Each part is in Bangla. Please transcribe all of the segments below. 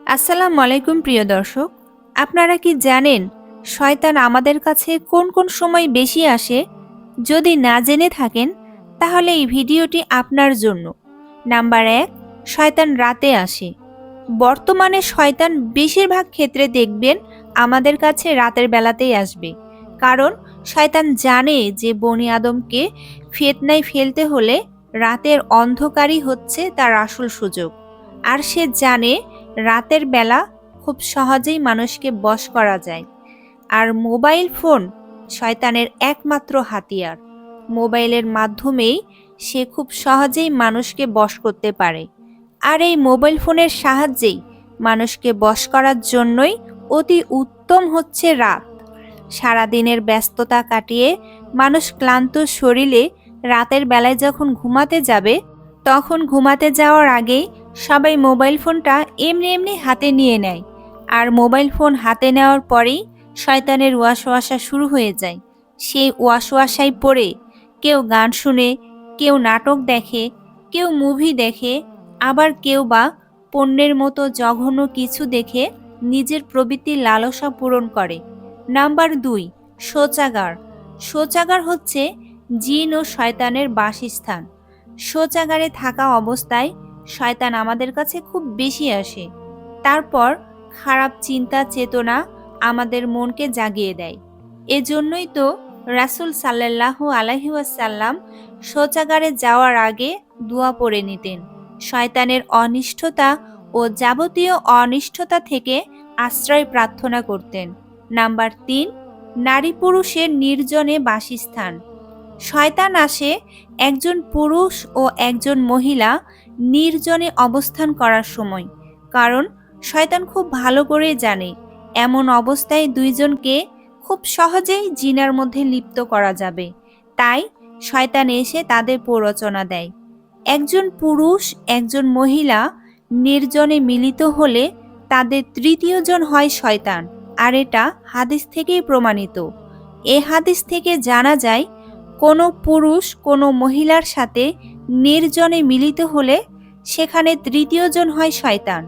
আসসালামু আলাইকুম, প্রিয় দর্শক। আপনারা কি জানেন শয়তান আমাদের কাছে কোন কোন সময় বেশি আসে? যদি না জেনে থাকেন, তাহলে এই ভিডিওটি আপনার জন্য। নাম্বার এক, শয়তান রাতে আসে। বর্তমানে শয়তান বেশিরভাগ ক্ষেত্রে দেখবেন আমাদের কাছে রাতের বেলাতেই আসবে। কারণ শয়তান জানে যে বনি আদমকে ফেতনায় ফেলতে হলে রাতের অন্ধকারই হচ্ছে তার আসল সুযোগ। আর সে জানে রাতের বেলা খুব সহজেই মানুষকে বশ করা যায়। আর মোবাইল ফোন শয়তানের একমাত্র হাতিয়ার। মোবাইলের মাধ্যমেই সে খুব সহজেই মানুষকে বশ করতে পারে। আর এই মোবাইল ফোনের সাহায্যেই মানুষকে বশ করার জন্যই অতি উত্তম হচ্ছে রাত। সারাদিনের ব্যস্ততা কাটিয়ে মানুষ ক্লান্ত শরীরে রাতের বেলায় যখন ঘুমাতে যাবে, তখন ঘুমাতে যাওয়ার আগেই সবাই মোবাইল ফোনটা এমনি এমনি হাতে নিয়ে নেয়। আর মোবাইল ফোন হাতে নেওয়ার পরেই শয়তানের ওয়াশওয়াশা শুরু হয়ে যায়। সেই ওয়াশওয়াশায় পড়ে কেউ গান শুনে, কেউ নাটক দেখে, কেউ মুভি দেখে, আবার কেউ বা পণ্যের মতো জঘন্য কিছু দেখে নিজের প্রবৃত্তির লালসা পূরণ করে। নাম্বার দুই, শৌচাগার। শৌচাগার হচ্ছে জিন ও শয়তানের বাসস্থান। শৌচাগারে থাকা অবস্থায় শয়তান আমাদের কাছে খুব বেশি আসে। তারপর খারাপ চিন্তা, চেতনা আমাদের মনকে জাগিয়ে দেয়। এজন্যই তো রাসুল সাল্লাহ আলহিউসাল্লাম শৌচাগারে যাওয়ার আগে দোয়া পড়ে নিতেন। শয়তানের অনিষ্ঠতা ও যাবতীয় অনিষ্ঠতা থেকে আশ্রয় প্রার্থনা করতেন। নাম্বার তিন, নারী পুরুষের নির্জনে বাসস্থান। শয়তান আসে একজন পুরুষ ও একজন মহিলা নির্জনে অবস্থান করার সময়। কারণ শয়তান খুব ভালো করে জানে, এমন অবস্থায় দুইজনকে খুব সহজেই জিনার মধ্যে লিপ্ত করা যাবে। তাই শয়তান এসে তাদের প্ররোচনা দেয়। একজন পুরুষ, একজন মহিলা নির্জনে মিলিত হলে তাদের তৃতীয়জন হয় শয়তান, আর এটা হাদিস থেকেই প্রমাণিত। এ হাদিস থেকে জানা যায় কোনো পুরুষ কোনো মহিলার সাথে নির্জনে মিলিত হলে সেখানে তৃতীয়জন হয় শয়তান।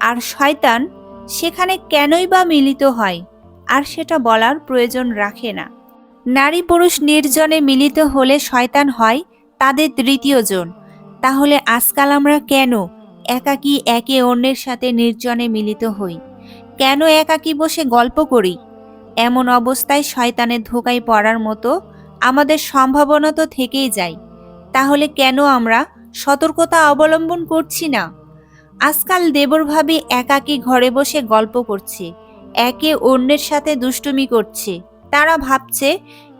আর শয়তান সেখানে কেনই বা মিলিত হয়, আর সেটা বলার প্রয়োজন রাখে না। নারী পুরুষ নির্জনে মিলিত হলে শয়তান হয় তাদের তৃতীয়জন তাহলে আজকাল আমরা কেন একাকী একে অন্যের সাথে নির্জনে মিলিত হই? কেন একাকী বসে গল্প করি? এমন অবস্থায় শয়তানের ধোকায় পড়ার মতো আমাদের সম্ভাবনা তো থেকেই যায়। তাহলে কেন আমরা সতর্কতা অবলম্বন করছি না? আজকাল দেবর ভাবি একাকী ঘরে বসে গল্প করছে, একে অন্যের সাথে দুষ্টুমি করছে। তারা ভাবছে,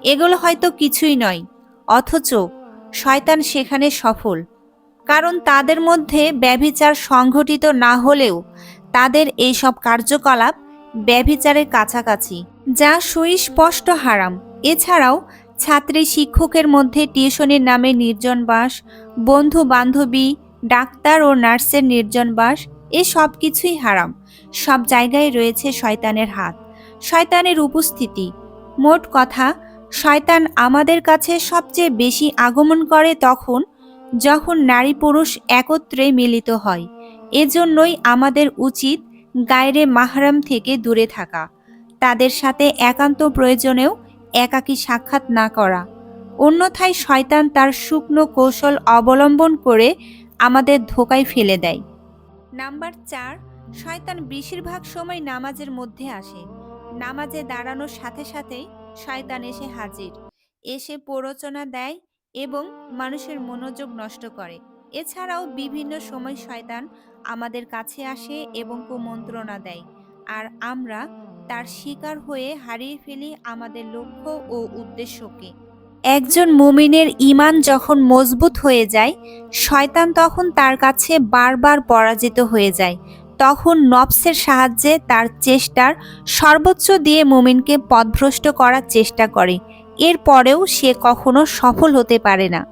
এগুলো হয়তো কিছুই নয়, অথচ শয়তান সেখানে সফল। কারণ তাদের মধ্যে ব্যভিচার সংঘটিত না হলেও তাদের এইসব কার্যকলাপ ব্যভিচারের কাছাকাছি, যা সুস্পষ্ট হারাম। এছাড়াও ছাত্রী শিক্ষকের মধ্যে টিউশনের নামে নির্জন বাস, বন্ধু বান্ধবী, ডাক্তার ও নার্সের নির্জন বাস, এ সব কিছুই হারাম। সব জায়গায় রয়েছে শয়তানের হাত। শয়তানের উপস্থিতি। মোট কথা, শয়তান আমাদের কাছে সবচেয়ে বেশি আগমন করে তখন যখন নারী পুরুষ একত্রে মিলিত হয়। এজন্যই আমাদের উচিত গায়রে মাহরাম থেকে দূরে থাকা। তাদের সাথে একান্ত প্রয়োজনেও একাকী সাক্ষাৎ না করা। অন্যথায় শয়তান তার শুকনো কৌশল অবলম্বন করে আমাদের ধোকায় ফেলে দেয়। নাম্বার চার, শয়তান বেশিরভাগ সময় নামাজের মধ্যে আসে। নামাজে দাঁড়ানোর সাথে সাথেই শয়তান এসে হাজির। এসে প্ররোচনা দেয় এবং মানুষের মনোযোগ নষ্ট করে। এছাড়াও বিভিন্ন সময় শয়তান আমাদের কাছে আসে এবং কুমন্ত্রণা দেয়। আর আমরা তার শিকার হয়ে হারিয়ে ফেলি আমাদের লক্ষ্য ও উদ্দেশ্যকে। একজন মুমিনের ইমান যখন মজবুত হয়ে যায়, শয়তান তখন তার কাছে বারবার পরাজিত হয়ে যায়। তখন নবসের সাহায্যে তার চেষ্টার সর্বোচ্চ দিয়ে মুমিনকে পথভ্রষ্ট করার চেষ্টা করে। এরপরেও সে কখনো সফল হতে পারে না।